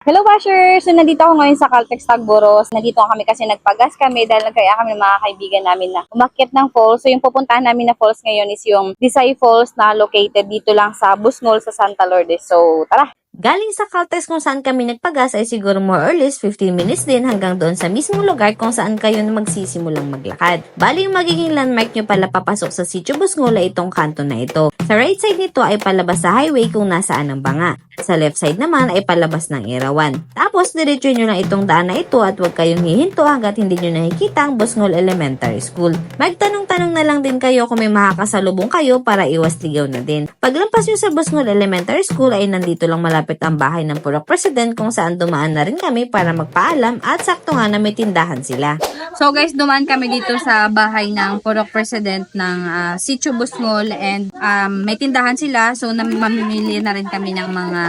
Hello Bashers! So nandito ako ngayon sa Caltex Tagboros. Nandito kami kasi nagpagas kami dahil nagkaya kami ng mga kaibigan namin na umakyat ng falls. So yung pupuntahan namin na falls ngayon is yung Desai Falls na located dito lang sa Busngol sa Santa Lourdes. So tara! Galing sa Caltex kung saan kami nagpagas ay siguro more or less 15 minutes din hanggang doon sa mismong lugar kung saan kayo magsisimulang maglakad. Bali yung magiging landmark nyo pala papasok sa Sitio Busngol ay itong kanto na ito. Sa right side nito ay palabas sa highway kung nasaan ang banga. Sa left side naman ay palabas ng Irawan. Tapos diretso nyo lang itong daan na ito at huwag kayong hihinto hanggat hindi nyo nakikita ang Busngol Elementary School. Magtanong-tanong na lang din kayo kung may makakasalubong kayo para iwas ligaw na din. Paglampas nyo sa Busngol Elementary School ay nandito lang malapit ang bahay ng Purok President kung saan dumaan na rin kami para magpaalam at sakto nga na may tindahan sila. So guys, dumaan kami dito sa bahay ng Purok President ng ah, Sitio Busngol and um, may tindahan sila so mamimili na rin kami ng mga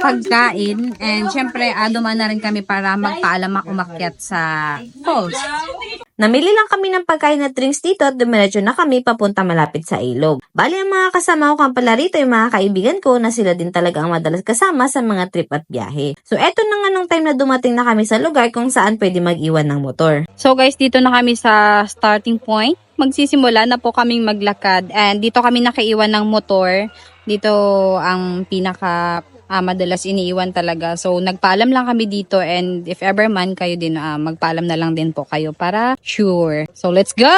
pagkain and syempre ah, dumaan na rin kami para magpaalam at umakyat sa falls. Namili lang kami ng pagkain at drinks dito at dumiretso na kami papunta malapit sa ilog. Bali ang mga kasama ko kang pala rito yung mga kaibigan ko na sila din talaga ang madalas kasama sa mga trip at biyahe. So eto na nga nung time na dumating na kami sa lugar kung saan pwede mag-iwan ng motor. So guys, dito na kami sa starting point. Magsisimula na po kaming maglakad and dito kami nakaiwan ng motor. Dito ang pinaka ah, madalas iniiwan talaga. So nagpaalam lang kami dito and if ever man kayo din ah, magpaalam na lang din po kayo para sure. So let's go!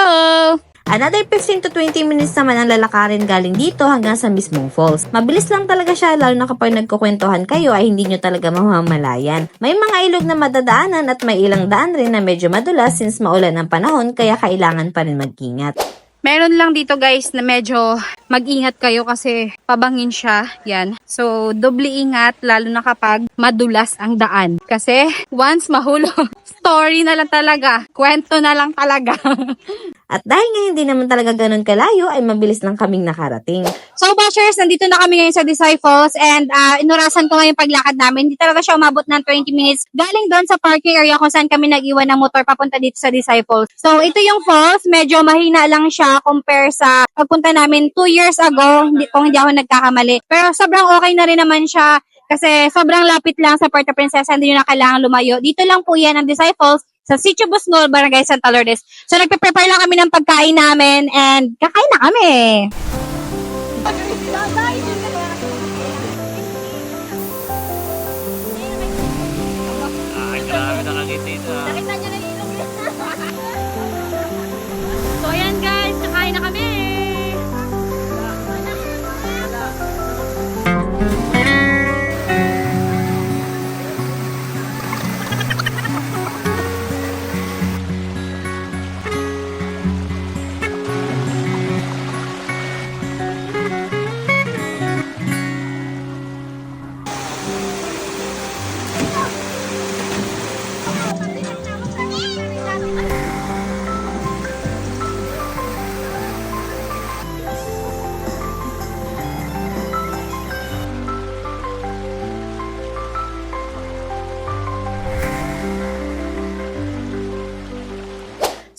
Another 15 to 20 minutes naman ang lalakarin galing dito hanggang sa mismong falls. Mabilis lang talaga siya lalo na kapag nagkukwentuhan kayo ay hindi nyo talaga mamamalayan. May mga ilog na madadaanan at may ilang daan rin na medyo madulas since maulan ang panahon kaya kailangan pa rin mag-ingat. Meron lang dito guys na medyo mag-ingat kayo kasi pabangin siya. Yan. So, doble ingat lalo na kapag madulas ang daan. Kasi once mahulog, story na lang talaga. Kwento na lang talaga. At dahil nga hindi naman talaga ganun kalayo ay mabilis lang kaming nakarating. so, Bashers, nandito na kami ngayon sa Disciples and ah, inurasan ko ngayon paglakad namin. Hindi talaga siya umabot ng 20 minutes. Galing doon sa parking area kung saan kami nag-iwan ng motor papunta dito sa Disciples. So, ito yung falls. Medyo mahina lang siya compare sa pagpunta namin 2 years ago, hindi, kung hindi ako nagkakamali. Pero sobrang okay na rin naman siya kasi sobrang lapit lang sa Puerto Princesa, hindi nyo na kailangan lumayo. Dito lang po yan ang Disciples sa Sitio Busnol, Barangay Santa Lourdes. So, nagpe-prepare lang kami ng pagkain namin and kakain na kami.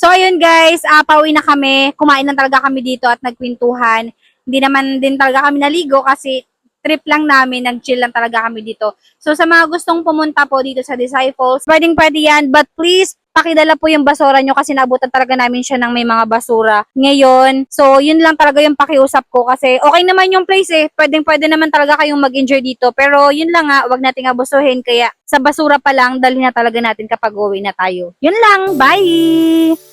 So, ayun guys, uh, pauwi na kami. Kumain lang talaga kami dito at nagkwentuhan. Hindi naman din talaga kami naligo kasi trip lang namin, nag-chill lang talaga kami dito. So, sa mga gustong pumunta po dito sa Disciples, pwedeng pwede yan, but please, pakidala po yung basura nyo kasi nabutan talaga namin siya ng may mga basura ngayon. So, yun lang talaga yung pakiusap ko kasi okay naman yung place eh. Pwedeng pwede naman talaga kayong mag-enjoy dito. Pero yun lang nga, wag nating abusuhin. Kaya sa basura pa lang, dalhin na talaga natin kapag uwi na tayo. Yun lang, bye!